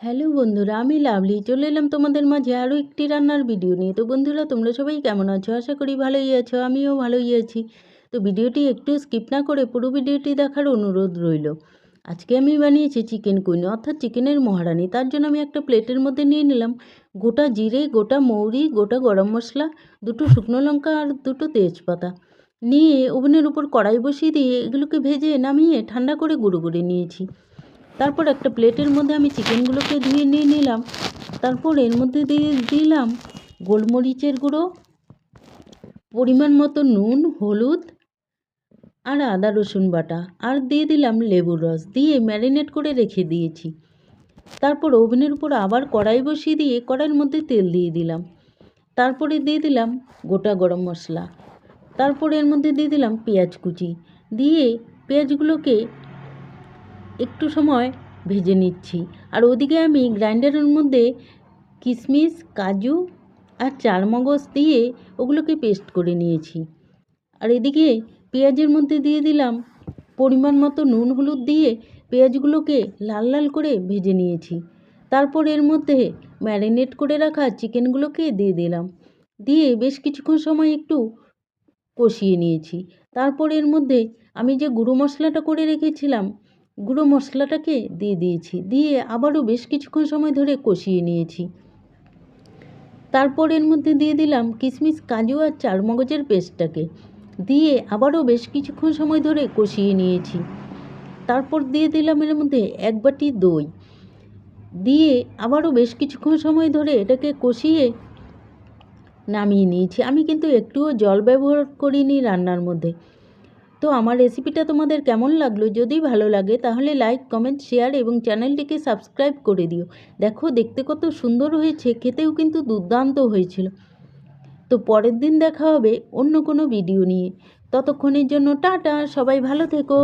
Hello বন্ধুরা, আমি lovely. চলে এলাম তোমাদের মাঝে আরও একটি রান্নার ভিডিও নিয়ে। তো বন্ধুরা, তোমরা সবাই কেমন আছো? আশা করি ভালোই আছো, আমিও ভালোই আছি। তো ভিডিওটি একটু স্কিপ না করে পুরো ভিডিওটি দেখার অনুরোধ রইল। আজকে আমি বানিয়েছি চিকেন কুইন, অর্থাৎ চিকেনের মহারানি। তার জন্য আমি একটা প্লেটের মধ্যে নিয়ে নিলাম। গোটা জিরে, গোটা মৌরি, গোটা গরম মশলা, দুটো শুকনো লঙ্কা আর দুটো তেজপাতা। নিয়ে ওভেনের উপর কড়াই বসিয়ে দিয়ে এগুলোকে ভেজে নামিয়ে ঠান্ডা করে গুঁড়ো করে নিয়েছি। তারপর একটা প্লেটের মধ্যে আমি চিকেনগুলোকে ধুয়ে নিয়ে নিলাম। তারপর এর মধ্যে দিয়ে দিলাম গোলমরিচের গুঁড়ো, পরিমাণ মতো নুন, হলুদ আর আদা রসুন বাটা আর দিয়ে দিলাম লেবুর রস দিয়ে ম্যারিনেট করে রেখে দিয়েছি। তারপর ওভেনের উপর আবার কড়াই বসিয়ে দিয়ে কড়াইয়ের মধ্যে তেল দিয়ে দিলাম। তারপরে দিয়ে দিলাম গোটা গরম মশলা। তারপরে এর মধ্যে দিয়ে দিলাম পেঁয়াজ কুচি। দিয়ে পেঁয়াজগুলোকে একটু সময় ভেজে নিচ্ছি। আর ওদিকে আমি গ্রাইন্ডারের মধ্যে কিশমিশ কাজু আর চারমগজ দিয়ে ওগুলোকে পেস্ট করে নিয়েছি। আর এদিকে পেঁয়াজের মধ্যে দিয়ে দিলাম পরিমাণ মতো নুন হলুদ দিয়ে পেঁয়াজগুলোকে লাল লাল করে ভেজে নিয়েছি। তারপর এর মধ্যে ম্যারিনেট করে রাখা চিকেনগুলোকে দিয়ে দিলাম। দিয়ে বেশ কিছুক্ষণ সময় একটু কষিয়ে নিয়েছি। তারপর এর মধ্যে আমি যে গুঁড়ো মশলাটা করে রেখেছিলাম গুঁড়ো মশলাটাকে দিয়ে দিয়েছি। দিয়ে আবারও বেশ কিছুক্ষণ সময় ধরে কষিয়ে নিয়েছি। তারপর এর মধ্যে দিয়ে দিলাম কিশমিশ কাজু আর চারমগজের পেস্টটাকে। দিয়ে আবারও বেশ কিছুক্ষণ সময় ধরে কষিয়ে নিয়েছি। তারপর দিয়ে দিলাম এর মধ্যে এক বাটি দই। দিয়ে আবারও বেশ কিছুক্ষণ সময় ধরে এটাকে কষিয়ে নামিয়ে নিয়েছি। আমি কিন্তু একটুও জল ব্যবহার করিনি রান্নার মধ্যে। তো আমার রেসিপিটা তোমাদের কেমন লাগল? যদি ভালো লাগে, তাহলে লাইক কমেন্ট শেয়ার এবং চ্যানেলটিকে সাবস্ক্রাইব করে দিও। দেখো, দেখতে কত সুন্দর হয়েছে, খেতেও কিন্তু দুর্দান্ত হয়েছিল। তো পরের দিন দেখা হবে অন্য কোনো ভিডিও নিয়ে। ততক্ষণের জন্য টাটা, সবাই ভালো থেকো।